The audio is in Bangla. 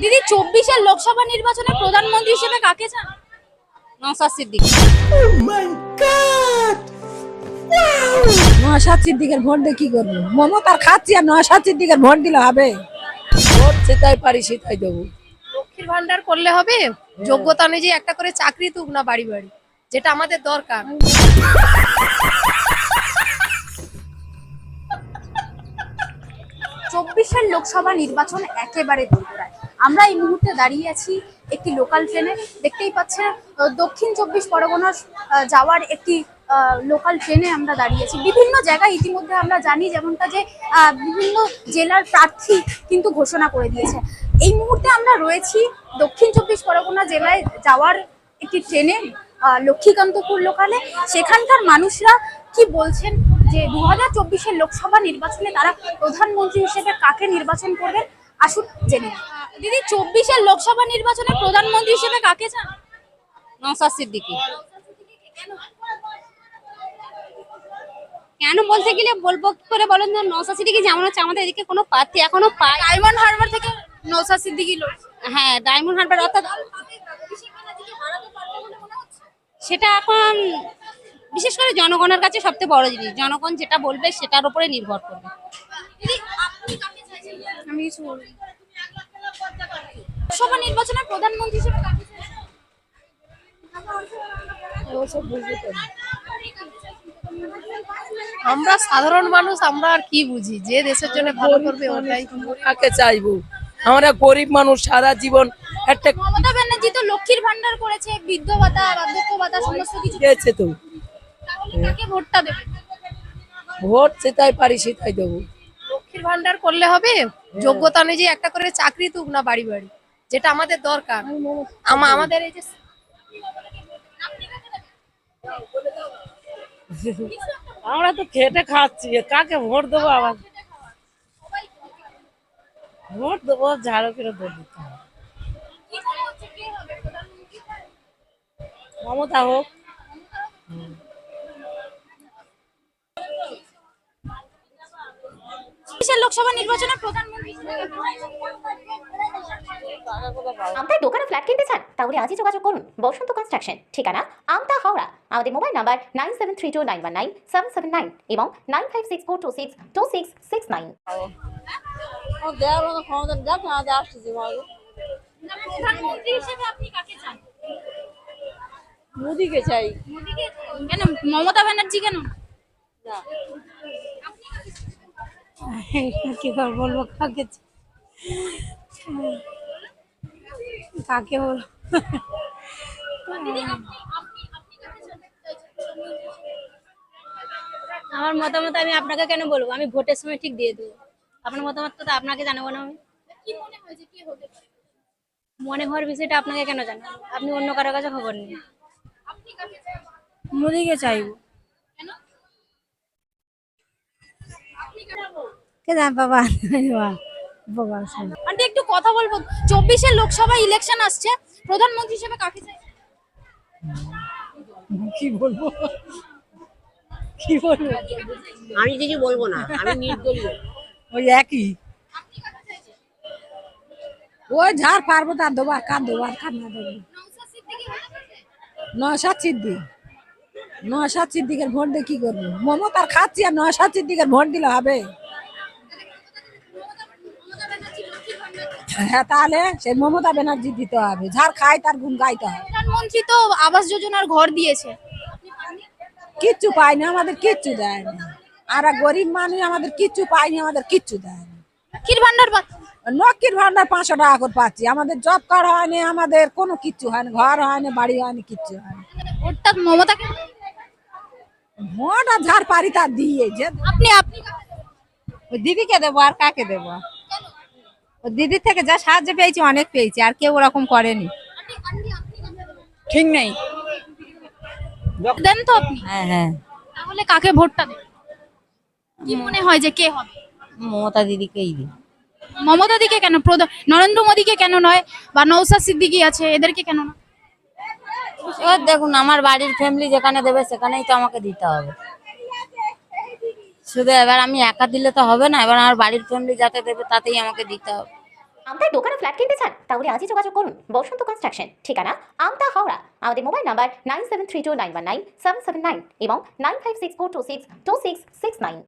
দিদি চব্বিশের লোকসভা নির্বাচনে প্রধানমন্ত্রী হিসেবে কাকে চান? নওশাদ সিদ্দিক। নশাদ সিদ্দিকের ভোট দিয়ে কি করব? মমতার খাচ্ছি আর সিদ্দিকের ভোট দিলে হবে? ভোট সেটাই পারি সেটাই দেবো। লক্ষ্মীর ভান্ডার করলে হবে? যোগ্যতা অনুযায়ী একটা করে চাকরি তুক না বাড়ি বাড়ি যেটা আমাদের দরকার। চব্বিশের লোকসভা নির্বাচন একেবারে দোরগোড়ায় আমরা এই মুহূর্তে দাঁড়িয়ে আছি একটি লোকাল ট্রেনে দেখতেই পাচ্ছেন দক্ষিণ চব্বিশ পরগনা যাওয়ার একটি লোকাল ট্রেনে আমরা দাঁড়িয়েছি বিভিন্ন জায়গায় ইতিমধ্যে আমরা জানি যেমনটা যে বিভিন্ন জেলার প্রার্থী কিন্তু ঘোষণা করে দিয়েছে। এই মুহূর্তে আমরা রয়েছি দক্ষিণ চব্বিশ পরগনা জেলায় যাওয়ার একটি ট্রেনে লক্ষ্মীকান্তপুর লোকালে সেখানকার মানুষরা কি বলছেন যে দু হাজার লোকসভা নির্বাচনে তারা প্রধানমন্ত্রী হিসেবে কাকে নির্বাচন করবেন? আসুন জেনে। দিদি চব্বিশের লোকসভা নির্বাচনে প্রধানমন্ত্রী হিসেবে কাকে চান? নওশাদ সিদ্দিকি। কেন বলতে গেলে বলব কি করে বলেন না নওশাদ সিদ্দিকি যেমন হচ্ছে আমাদের এদিকে কোনো প্রার্থী এখনও পায় ডায়মন্ড হারবার থেকে নৌসাদ সিদ্দিকি হ্যাঁ ডায়মন্ড হারবার অর্থাৎ সেটা এখন বিশেষ করে জনগণের কাছে সবচেয়ে বড় জিনিস। জনগণ যেটা বলবে সেটার উপরে নির্ভর করবে দিদি আপনি কাকে চাইছেন লোকসভা নির্বাচনে প্রধানমন্ত্রী হিসেবে কাকে আমরা সাধারণ মানুষ আমরা আর কি বুঝি? যে দেশের জন্য ভালো করবে ওটাই কাকে চাইব? আমরা গরিব মানুষ সারা জীবন একটা মমতা ব্যানার্জি তো লক্ষ্মীর ভান্ডার করেছে বৃদ্ধ ভাতা বার্ধক্য ভাতা সমস্ত কিছু দিয়েছে তো। তাহলে কাকে ভোটটা দেবে? ভোট সেটাই পারি সেটাই দেবো। ভান্ডার করলে হবে? যোগ্যতা অনুযায়ী একটা করে চাকরি তুক না বাড়ি বাড়ি যেটা আমাদের দরকার। আমাদের এই যে আমরা তো খেটে খাচ্ছি কাকে ভোট দেবো আবার? ভোট দেবো ঝাড়ু করে মমতা হোক। লোকসভা নির্বাচনে প্রধানমন্ত্রী হিসেবে আপনার দোকানে ফ্ল্যাট কিনতে চান তাহলে আজই যোগাযোগ করুন। বসন্ত কনস্ট্রাকশন ঠিকানা আমতা হাওড়া। আমাদের mobile number nine seven three two nine one nine seven seven nine এবং nine five six four two six two six six nine. না, প্রধানমন্ত্রী হিসেবে আপনি কাকে চান? মোদিকে চাই। কেন? মমতা ব্যানার্জি কেন? কি করে বলব কাকে কাকে বলব আমার মতামত আমি আপনাকে কেন বলব? আমি ভোটের সময় ঠিক দিয়ে দেবো। আপনার মতামত তো আপনাকে জানাব না আমি। মনে হয় মনে হওয়ার বিষয়টা আপনাকে কেন জানাব? আপনি অন্য কারও কাছে খবর নিন। আপনি মোদিকে চাইব কেন কে জান বাবা বাবা আন্টি একটু কথা বলব। চব্বিশের লোকসভা ইলেকশন আসছে। প্রধানমন্ত্রী হিসেবে কাকে কি বলব? কি বলব? আমি কিছু বলব না আমি নির্দলীয়। ওই একই। ওই ঝাড় পারব তার দেবার কার দেবার কার না দেবো সিদ্দিকী হতে পারে নশাদ সিদ্দিকের ভোট দিয়ে কি করব? মমতার খাচ্ছি আর নশাদ সিদ্দিকের ভোট দিলে হবে। হ্যাঁ তাহলে সেই মমতা ব্যানার্জি দিতে হবে। যার খায় তার গুণ গাইতে হবে। প্রধানমন্ত্রী তো আবাস যোজনার ঘর দিয়েছে। কিচ্ছু পাইনি আমাদের কিচ্ছু দেয়নি আর গরিব মানুষ আমাদের কিচ্ছু পাইনি আমাদের কিচ্ছু দেয়নি লক্ষ্মীর ভান্ডার লক্ষ্মীর ভান্ডার পাঁচশো টাকা করে পাচ্ছি। আমাদের জব কার্ড হয়নি আমাদের কোনো কিচ্ছু হয়নি ঘর হয়নি বাড়ি হয়নি কিচ্ছু হয়নি। ভোটটা মমতাকে ভোট আর যার পারি তার দিয়ে যে আপনি আপনি ওই দিদিকে দেবো আর কাকে দেবো? ও দিদির থেকে যা সাহায্য পেয়েছি অনেক পেয়েছি আর কেউ ওরকম করেনি? ঠিক নেই। দেন তো আপনি। হ্যাঁ হ্যাঁ। তাহলে কাকে ভোটটা দেবেন? কি মনে হয় যে কে হবে? মমতা দিদিকেই দিই। মমতা দিকে কেন নরেন্দ্র মোদীকে কেন নয়? বা নৌসা সিদ্দিকী আছে এদেরকে কেন না এবার দেখুন, আমার বাড়ির ফ্যামিলি যেখানে দেবে সেখানেই তো আমাকে দিতে হবে। শুধু এবার আমি একা দিলে তো হবে না, এবার আমার বাড়ির ফ্যামিলি যাতে দেবে তাতেই আমাকে দিতে হবে। আমতায় দোকানে ফ্ল্যাট কিনতে চান, তাহলে আজই যোগাযোগ করুন। বসন্ত কনস্ট্রাকশন ঠিকানা, আমতা হাওড়া। আমাদের mobile number nine seven three two nine one nine seven seven nine এবং nine five six four two six two six six nine